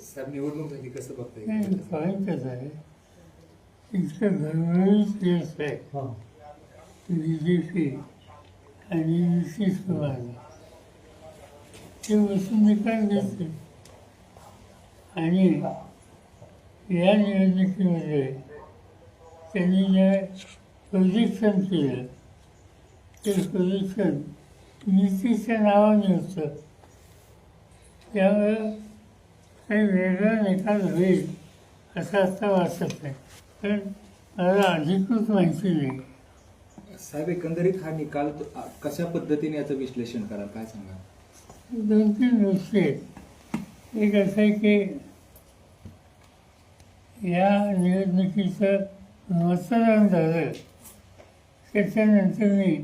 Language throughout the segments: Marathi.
साहेब निवडणूक झाली कसं बघताय? पॉईंटच आहे. इतकं घरोघरीच केस आहे. बी जे पी आणि नितीश कुमार ते बसून निकाल घेतले आणि या निवडणुकीमध्ये त्यांनी जे प्रोजेक्शन केलं ते प्रोजेक्शन नितीशच्या नावाने होतं. त्यामुळं काही वेगळा निकाल होईल असं आता वाटत नाही. पण मला अधिकृत माहिती नाही साहेब एकंदरीत हा निकाल तो- कशा पद्धतीने याचं विश्लेषण कराल? काय सांगा दोन तीन गोष्टी आहेत. एक असं आहे की या निवडणुकीचं मतदान झालं त्याच्यानंतर मी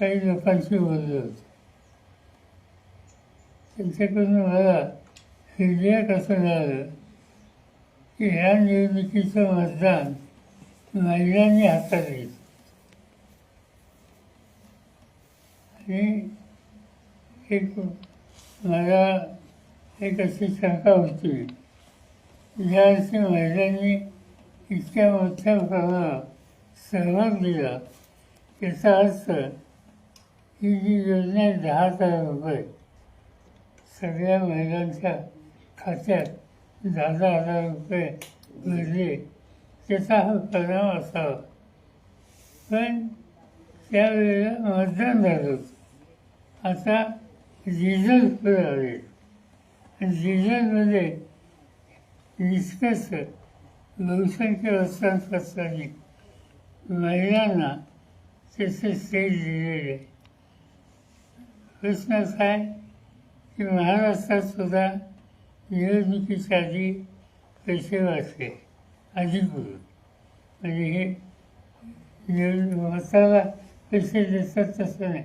काही लोकांशी बोललो होतो. त्यांच्याकडून मला फीडबॅक कसं झालं की ह्या निवडणुकीचं मतदान महिलांनी हातात घेतलं आणि एक मला एक अशी शंका होती ज्यावर्षी महिलांनी इतक्या मोठ्या प्रमाणात सहभाग दिला याचा अर्थ ही जी योजना दहा हजार रुपये सगळ्या महिलांच्या खात्यात दहा दहा हजार रुपये भरले त्याचा हा परिणाम असावा. पण त्यावेळेला मतदान झालं होतं. आता डिझेल पुढे आले. डिझेलमध्ये निष्कर्ष बहुसंख्य वर्षांपासून महिलांना त्याचे सेट दिलेले. आहे प्रश्न असा आहे की महाराष्ट्रात सुद्धा निवडणुकीच्या आधी पैसे वाचले. अधिकृत म्हणजे हे निवडणूक पैसे देतात तसं नाही.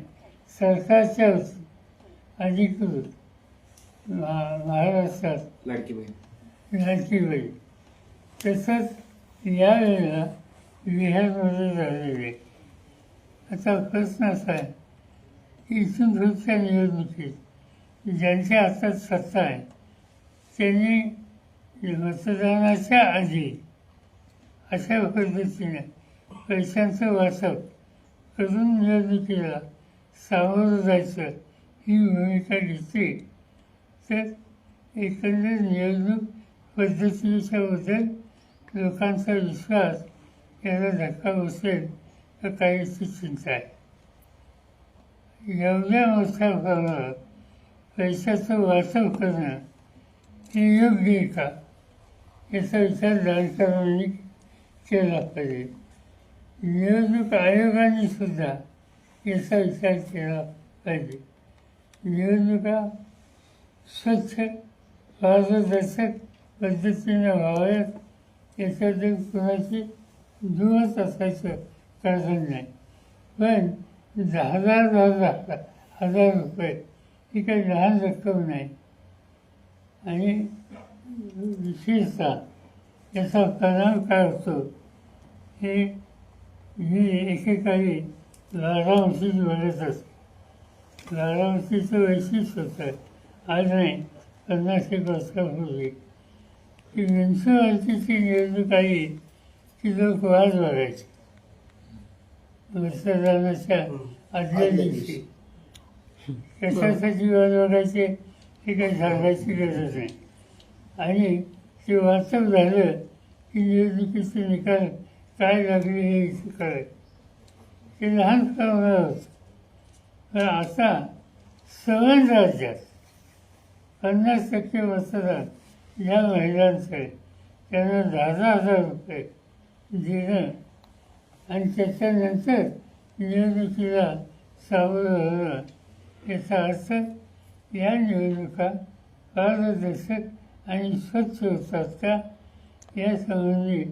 सरकारच्या वतीने अधिकृत महा महाराष्ट्रात लाडकी बहीण. लाडकी बाई तसंच यावेळेला बिहारमध्ये झालेले. आता प्रश्न असा आहे की इथून पुढच्या निवडणुकीत ज्यांच्या हातात सत्ता आहे त्यांनी मतदानाच्या आधी अशा पद्धतीने पैशांचं वाटप करून निवडणुकीला सामोरं जायचं ही भूमिका घेतली. तर एकंदर निवडणूक पद्धतीच्याबद्दल लोकांचा विश्वास याला धक्का बसेल तर काहीची चिंता आहे एवढ्या मोठ्या प्रमाणात पैशाचं वाटप करणं ती योग्य आहे का याचा विचार जाणकारांनी केला पाहिजे निवडणूक आयोगाने सुद्धा याचा विचार केला पाहिजे निवडणुका स्वच्छ पारदर्शक पद्धतीने व्हाव्यात याच्यातून कुणाची दुमत असायचं कारण नाही पण दहा हजार दहा हजार हजार रुपये ही काही लहान रक्कम नाही आणि विशेषतः याचा परिणाम काय होतो? हे मी एकेकाळी लाडांशीच बोलत असतो. लाडांशीचं वैशिष्ट्य होतं. आज नाही पन्नास एक वर्षापूर्वी. की म्युन्सिपाल्टीची निवडणूक आली की लोक वाद बघायचे मतदानाच्या आदल्या दिवशी. कशासाठी वाद बघायचे हे काही सांगायची गरज नाही. आणि ते वास्तव झालं की निवडणुकीचे निकाल काय लागले हे इथे ते लहान प्रमाणात होतं. पण आता सवन राज्यात पन्नास टक्के मतदान या महिलांचं आहे. त्यांना दहा दहा हजार रुपये देणं आणि त्याच्यानंतर निवडणुकीला सामोरं होणं याचा अर्थ या निवडणुका पारदर्शक आणि स्वच्छ होतात का? यासंबंधी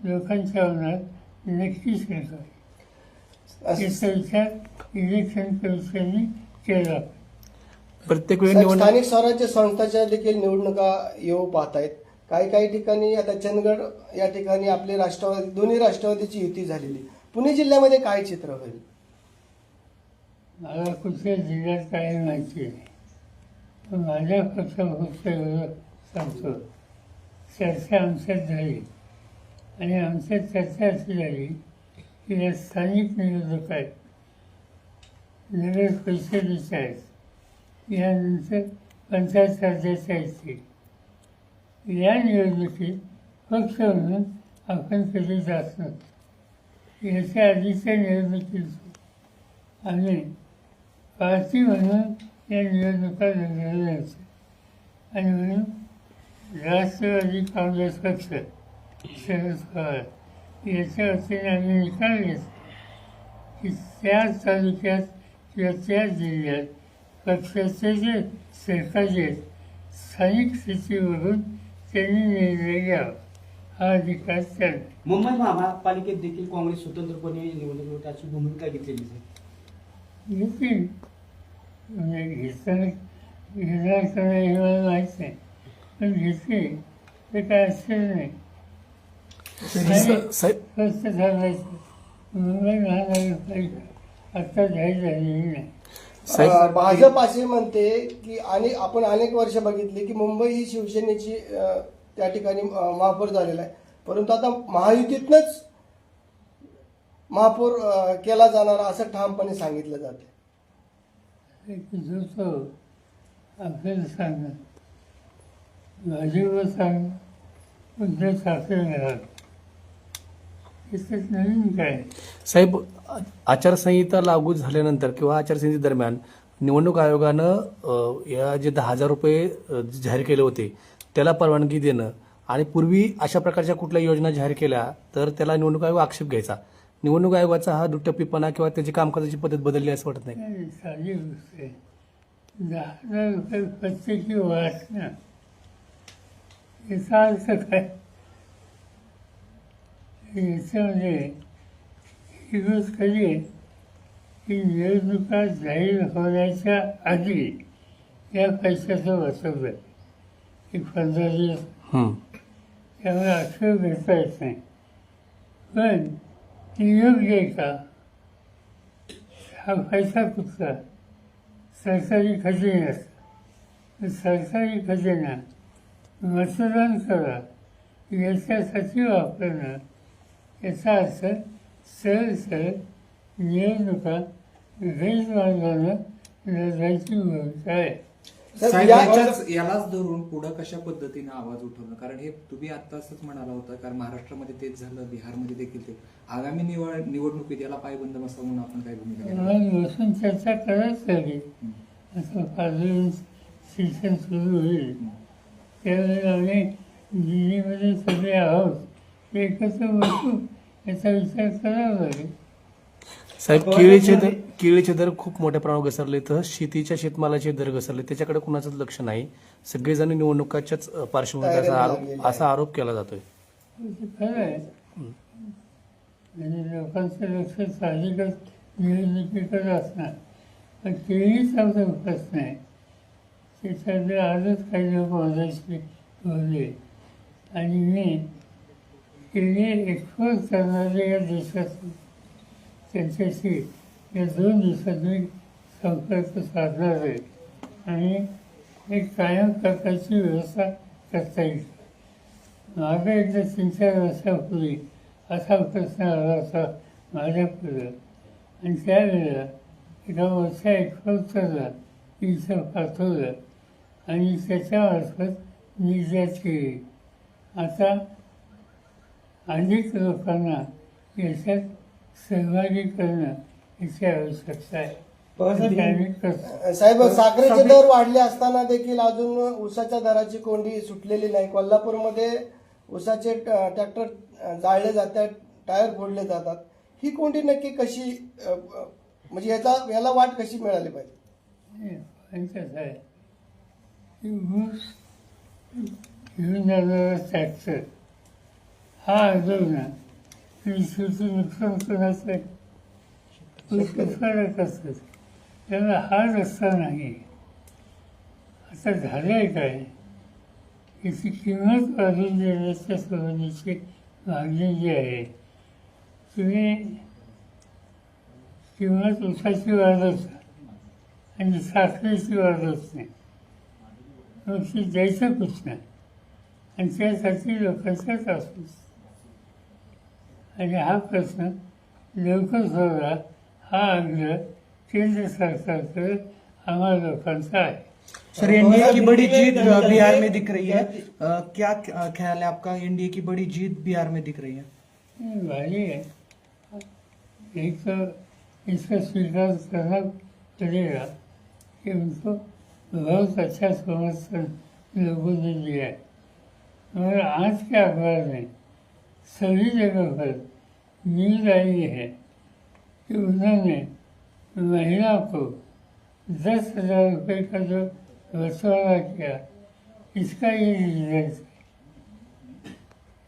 लोकांच्या मनात नक्की शंका आहे. याचा विचार इलेक्शन कमिशनने केला. प्रत्येक वेळी स्थानिक स्वराज्य संस्थाच्या देखील निवडणुका येऊ पाहत आहेत काही काही ठिकाणी आता चंदगड या ठिकाणी आपले राष्ट्रवादी दोन्ही राष्ट्रवादीची युती झालेली. पुणे जिल्ह्यामध्ये काय चित्र होईल? मला कुठल्या जिल्ह्यात काही माहिती नाही. पण माझ्या कसं होतं सांगतो. चर्चा आमच्यात झाली. आणि आमच्यात चर्चा अशी झाली की या स्थानिक निवडणूक आहेत. नगर परिषदेच्या आहेत यानंतर पंचायत राज्याच्या आहेत या निवडणुकीत पक्ष म्हणून आपण कधी जात नव्हतो. याच्या आधीच्या निवडणुकीत आम्ही पार्टी म्हणून या निवडणुका लढवल्या होत्या आणि म्हणून राष्ट्रवादी काँग्रेस पक्ष शरद पवार याच्या वतीने आम्ही निकाल घेतला की त्या तालुक्यात किंवा त्या जिल्ह्यात पक्षाचे जे सरकारी आहेत स्थानिक स्थितीवरून त्यांनी निर्णय घ्यावा हा अधिकार त्यांना मुंबई महापालिकेत देखील काँग्रेस स्वतंत्रपणे निवडणूक लढवण्याची भूमिका घेतलेली आहे. घेतील म्हणजे घेताना घेणार का नाही हे मला माहीत नाही पण घेतील ते काय असेल नाही. स- साहेब फक्त सांगायचं मुंबई महानगरपालिका आता जाहीर झालेली नाही. अं, भाजप असे म्हणते की आणि आपण अनेक वर्ष बघितली की मुंबई ही शिवसेनेची अं, त्या ठिकाणी अं, महापौर झालेला आहे. परंतु आता महायुतीतनंच महापौर अं, केला जाणार असं ठामपणे सांगितलं जाते एक जो असेल आपल्याला सांगा. सांग. उद्धव ठाकरे घरात नवीन काय? साहेब आचारसंहिता लागू झाल्यानंतर किंवा आचारसंहितेदरम्यान निवडणूक आयोगानं या जे दहा हजार रुपये जाहीर केले होते त्याला परवानगी देणं आणि पूर्वी अशा प्रकारच्या कुठल्या योजना जाहीर केल्या तर त्याला निवडणूक आयोग आक्षेप घ्यायचा. निवडणूक आयोगाचा हा दुटप्पीपणा किंवा त्याची कामकाजाची पद्धत बदलली असं वाटत नाही. नाही, साधी गोष्ट आहे. दहा हजार रुपये प्रत्येकी वाचणं याचा अर्थ काय? याच्यामध्ये ही गोष्ट कधी आहे? की निवडणुका जाहीर होण्याच्या आधी या पैशाचं वाचवलं एक पंधरा दिवस. हं. त्यामुळे घेता येत नाही. पण ती योग्य का हा पैसा कुठला सरकारी खजिन्याचा सरकारी खजिना. मतदान करा याच्यासाठी वापरणं. याचा अर्थ सरळ सरळ निवडणुका गैरमार्गानं लढायची भूमिका आहे. साहेब, याच्याच- यालाच धरून पुढं कशा पद्धतीने आवाज उठवणं कारण हे तुम्ही आत्ताच म्हणाला होता कारण महाराष्ट्रामध्ये तेच झालं बिहारमध्ये देखील ते आगामी निवड निवडणुकीत याला पायबंद बसावं म्हणून आपण काय भूमिका घेणार? मग बसून चर्चा लागेल हं. असं सेशन सुरू होईल हं. त्यावेळेला आम्ही दिल्लीमध्ये सगळे आहोत ते एकत्र बसू याचा विचार करावा लागेल साहेब केळीचे दर केळीचे दर खूप मोठ्या प्रमाणावर घसरले तर शेतीच्या शेतमालाचे दर घसरले. त्याच्याकडे कुणाचंच लक्ष नाही. सगळेजण निवडणुकाच्याच पार्श्वभूमीवर असा आरोप असा आरोप केला जातोय. लोकांचं लक्ष साहजिकच निवडणुकीकडे असणार पण केळीचा प्रश्न आहे त्याच्याकडे आजच काही लोक ओरडायचे बोलले आणि मी केळी एक्सपोर्ट करणारे या देशातून त्यांच्याशी या दोन दिवसात संपर्क साधणार आहे आणि हे कायम प्रकारची व्यवस्था करता येईल. मागे एकदा तीन चार वर्षापूर्वी असा प्रश्न आला होता माझ्यापुढं आणि त्यावेळेला एका मोठ्या एक्सपोर्टरला इथं पाठवलं आणि त्याच्यामार्फत निर्यात केली. आता अनेक लोकांना याच्यात सहभागी करणं आवश्यकता आहे साहेब साखरेचे दर वाढले असताना देखील अजून ऊसाच्या दराची कोंडी सुटलेली नाही. कोल्हापूरमध्ये ऊसाचे ट्रॅक्टर जाळले जातात टायर फोडले जातात. ही कोंडी नक्की कशी म्हणजे याचा याला वाट कशी मिळाली पाहिजे? ट्रॅक्टर हा कृषीचं नुकसान कोणाचं आहे फरक असतात त्याला हा रस्ता नाही आता झालं आहे काय याची किंमत वाढून देण्याच्या संबंधीची मागणी जी आहे तुम्ही किंमत उसाची वाढवता आणि साखरेची वाढवत नाही मग ती द्यायचं नाही आणि त्यासाठी लोकांचा त्रास आणि हा प्रश्न लवकर सोडला हा आग्रह केंद्र सरकारकडे आम्हाला लोकांचा आहे सर एनडीए की बड़ी जीत बिहार में दिख रही है। अ, क्या ख्याल है आपका? एनडीए की बड़ी जीत बिहार में दिख रही है। भारी है एक तो इसका स्वीकार करना पड़ेगा कि उनको बहुत अच्छा समर्थन लोगों ने दिया है। मगर आज के अखबार में सभी जगह पर न्यूज़ आई है। कि उन्होंने महिला को दस हजार रुपये का जो बंटवारा किया इसका ये रिजल्ट है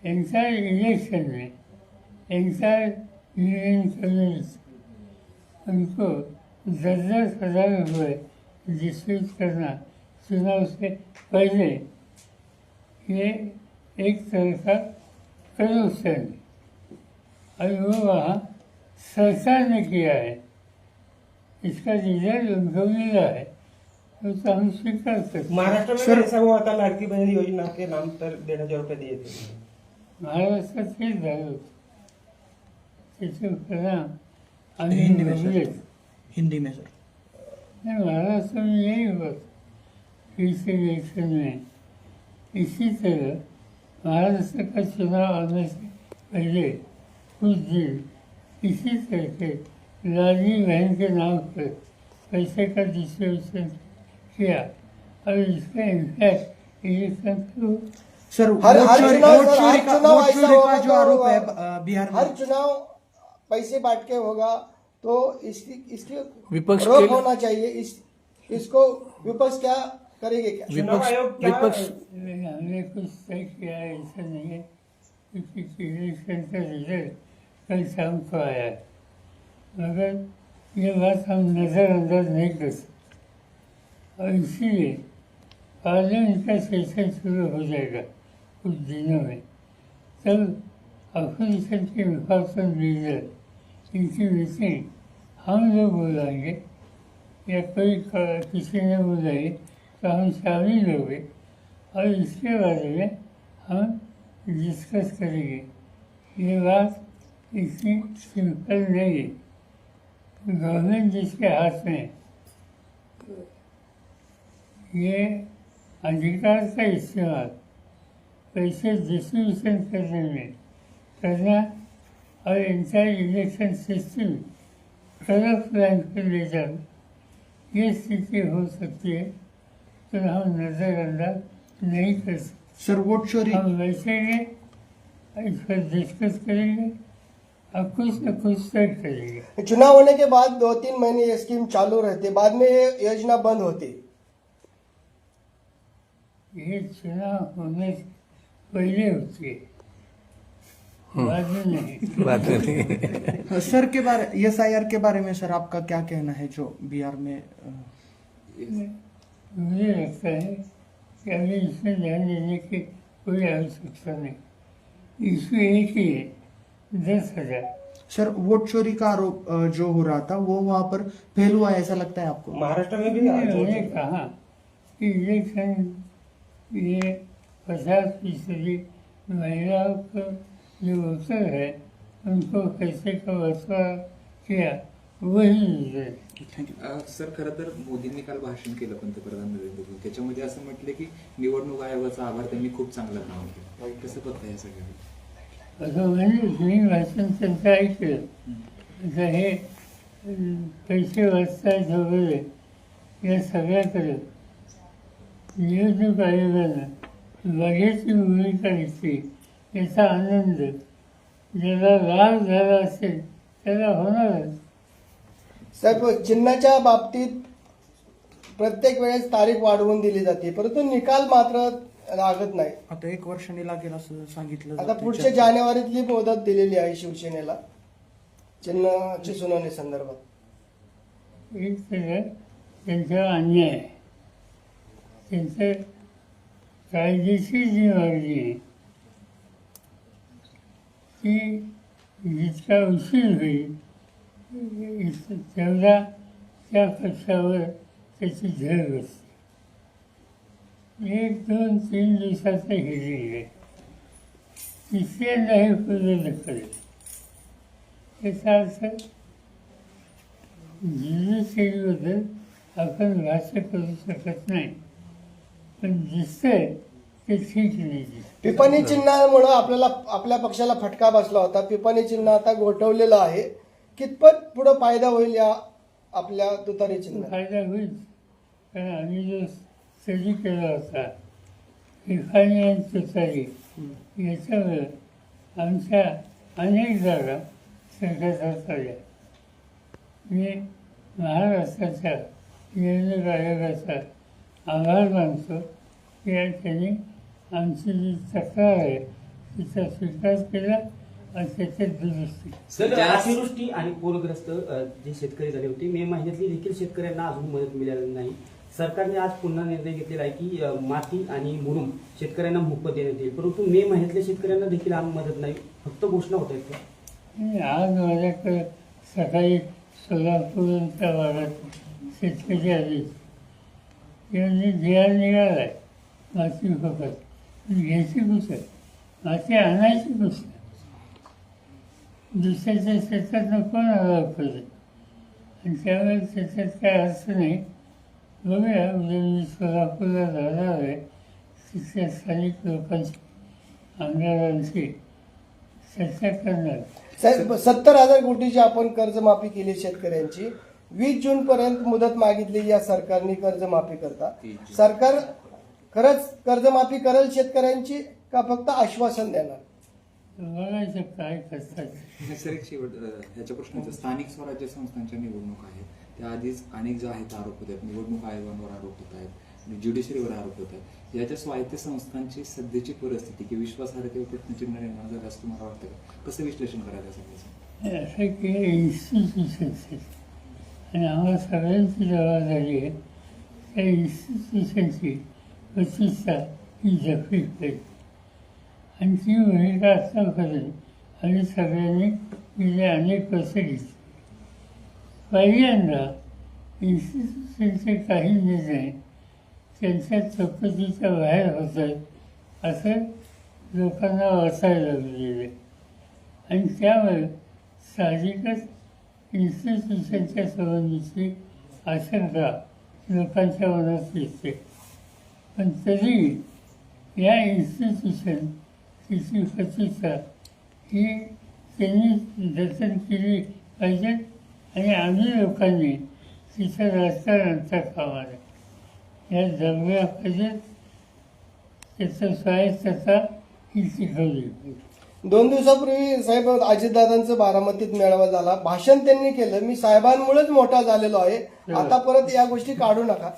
एंटायर इलेक्शन में एंटायर यूनियन कम्युनिस्ट उनको दस दस हजार रुपये डिस्ट्रीब्यूट करना चुनाव से पहले ये एक तरह का प्रदूषण है और वो वहाँ सरकार ने किया है। इसका रिज़ल्ट उनको मिला है। तो, तो हम स्वीकार करते हैं। महाराष्ट्र में सर- ऐसा हुआ था लाड़की बहन योजना के नाम पर डेढ़ हज़ार रुपए दिए थे। झालं त्याचे परिणाम। आम्ही हिंदी में सर। हिंदी में सर। नहीं महाराष्ट्र में यही हुआ। इस इलेक्शन में। इसी तरह महाराष्ट्र का चुनाव आने से पहले कुछ दिन इसी तरह के लाली बहन के नाम पर पैसे का डिस्ट्रीब्यूशन किया। और इसका इम्पैक्ट इलेक्शन को सर हर हर चुनाव सर, हर चुनाव ऐसा होगा जो तो आरोप है बिहार हर चुनाव पैसे बांट के होगा तो इसकी इसकी विपक्ष रोक होना चाहिए। इस इसको विपक्ष क्या करेंगे क्या? विपक्ष विपक्ष हमने कुछ तय किया है ऐसा नहीं है। क्योंकि इलेक्शन का रिज़ल्ट कल शाम को आया है मगर ये बात हम नज़रअंदाज नहीं कर सकते और इसीलिए पार्लियामेंट का सेशन शुरू हो जाएगा कुछ दिनों में तब अपोजिशन के रिपब्लिकन लीडर इनकी मीटिंग हम लोग बुलाएंगे या कोई किसी ने बुलाई तो हम शामिल होंगे और इसके बारे में हम डिस्कस करेंगे. ये बात इतनी सिंपल नहीं है गवर्नमेंट जिसके हाथ में। ये अधिकार का इस्तेमाल पैसे डिस्ट्रीब्यूशन करने में करना और entire election system corrupt line पर ले जाना ये स्थिति हो सकती है तो हम नज़रअंदाज नहीं कर सकते। सर्वोच्च हम बैठेंगे इस पर डिस्कस करेंगे। और कुछ न कुछ तय करेंगे। चुनाव होने के बाद दो तीन महीने ये स्कीम चालू रहती बाद में ये योजना बंद होती। ये चुनाव होने पहले होती है। बाद में नहीं। बात नहीं। सर के बारे एस आई आर के बारे में सर आपका क्या कहना है जो बिहार में मुझे लगता है कि अभी इसमें ध्यान देने की कोई आवश्यकता नहीं। इसमें एक ही है दस हजार सर वोट चोरी का आरोप जो हो रहा था वो वहां पर फेल हुआ है ऐसा लगता है आपको? महाराष्ट्र में भी उन्होंने कहा। कि इलेक्शन ये पचास फीसदी महिलाओं को जो वोटर है उनको पैसे का बंटवारा किया? वही सर खरं तर मोदींनी काल भाषण केलं पंतप्रधान नरेंद्र मोदी. त्याच्यामध्ये असं म्हटलं की निवडणूक आयोगाचा आभार त्यांनी खूप चांगलं काम केलं कसं बघताय या सगळ्या असं म्हणजे मी भाषण त्यांचं ऐकलं आता हे पैसे वाचतायत वगैरे या सगळ्याकडे. निवडणूक आयोगानं बघ्याची भूमिका घेतली. याचा आनंद. ज्याला लाभ झाला असेल त्याला होणारच साहेब चिन्हाच्या बाबतीत प्रत्येक वेळेस तारीख वाढवून दिली जाते. परंतु निकाल मात्र लागत नाही. आता एक वर्षाने लागेल असं सांगितलं आता. पुढच्या जानेवारीतली मुदत दिलेली आहे शिवसेनेला चिन्हाची सुनावणी संदर्भात. एक त्यांच्यावर अन्याय आहे त्यांचं कायदेशीर जी मागणी आहे. ती जितका उशीर होईल इत- तेवढा त्या पक्षावर त्याची झळ बसते. एक दोन तीन दिवसाचं हिरिंग आहे तिसऱ्यांदा हे पूर्ण करेल याचा अर्थ ज्युडिशरीबद्दल आपण भाष्य करू शकत नाही. पण दिसतंय ते ठीक नाही दिसत. पिपाणी चिन्हामुळं आपल्याला आपल्या पक्षाला फटका बसला होता. पिपाणी चिन्ह आता गोठवलेलं आहे. कितपत पुढे फायदा होईल या आपल्या तुतारी चिन्ह फायदा होईल. कारण आम्ही जो स्टडी केला होता? रिफायनी आणि तुतारी याच्यावर आमच्या अनेक जागा सरकारच्या आल्या मी महाराष्ट्राच्या निवडणूक आयोगाचा आभार मानतो. की या त्यांनी आमची जी तक्रार आहे तिचा स्वीकार केला आणि अतिवृष्टी आणि पूरग्रस्त जे शेतकरी झाले होते मे महिन्यातली देखील शेतकऱ्यांना अजून मदत मिळाली नाही. सरकारने आज पुन्हा निर्णय घेतलेला आहे की अ, माती आणि मुरुम शेतकऱ्यांना मोफत देण्यात येईल. परंतु मे महिन्यातल्या शेतकऱ्यांना देखील आज मदत नाही. फक्त घोषणा होत आहेत का? आज माझ्याकडे सकाळी सोलापूरच्या भागात शेतकरी आले. त्यांनी जे आर निघाला आहे माती फकत घ्यायची कुठं माती आणायची कुठं दुसऱ्याच्या शेतात कोण आला आणि त्यामुळे शेतात काय अर्थ नाही बघूया उद्या मी सोलापूरला जाणार आहे तिथल्या स्थानिक लोकांची आमदारांची चर्चा करणार साहेब सत्तर हजार कोटीची आपण कर्जमाफी केली शेतकऱ्यांची. वीस जून पर्यंत मुदत मागितली या सरकारने कर्जमाफी करता. सरकार खरंच कर्जमाफी करेल शेतकऱ्यांची का फक्त आश्वासन देणार? बघायचं काय करतात. ह्याच्या प्रश्नाचं स्थानिक स्वराज्य संस्थांच्या निवडणूक आहेत. त्या आधीच अनेक जे आहेत आरोप होत आहेत निवडणूक आयोगांवर आरोप होत आहेत आणि ज्युडिशरीवर आरोप होत आहेत. याच्या स्वायत्त संस्थांची सध्याची परिस्थिती की विश्वासार्हतेवर प्रश्नचिन्ह निर्माण झालं असं तुम्हाला वाटतं का? कसं विश्लेषण करायचं सगळ्याचं असं की इन्स्टिट्यूशन्स आणि आम्हाला सगळ्यांची जबाबदारी आहे. त्या इन्स्टिट्यूशनची प्रतिष्ठा ही जपली पाहिजे. आणि ती भूमिका असं करेल आणि सगळ्यांनी गेले अनेक वर्ष घेतली. पहिल्यांदा इन्स्टिट्यूशनचे काही निर्णय त्यांच्या चौकशीच्या बाहेर होत आहेत असं लोकांना वाचायला लागलेले आणि त्यामुळे साहजिकच इन्स्टिट्यूशनच्या संबंधीची आशंका लोकांच्या मनात येते. पण तरी या इन्स्टिट्यूशन तिची प्रतिष्ठा ही त्यांनी जतन केली पाहिजे आणि आम्ही लोकांनी तिचं राजकारण नये या जगल्या पाहिजेत त्याचं स्वायत्तता ही शिकवली दोन दिवसापूर्वी साहेब अजितदादांचं बारामतीत मेळावा झाला. भाषण त्यांनी केलं. मी साहेबांमुळेच मोठा झालेलो आहे. आता परत या गोष्टी काढू नका.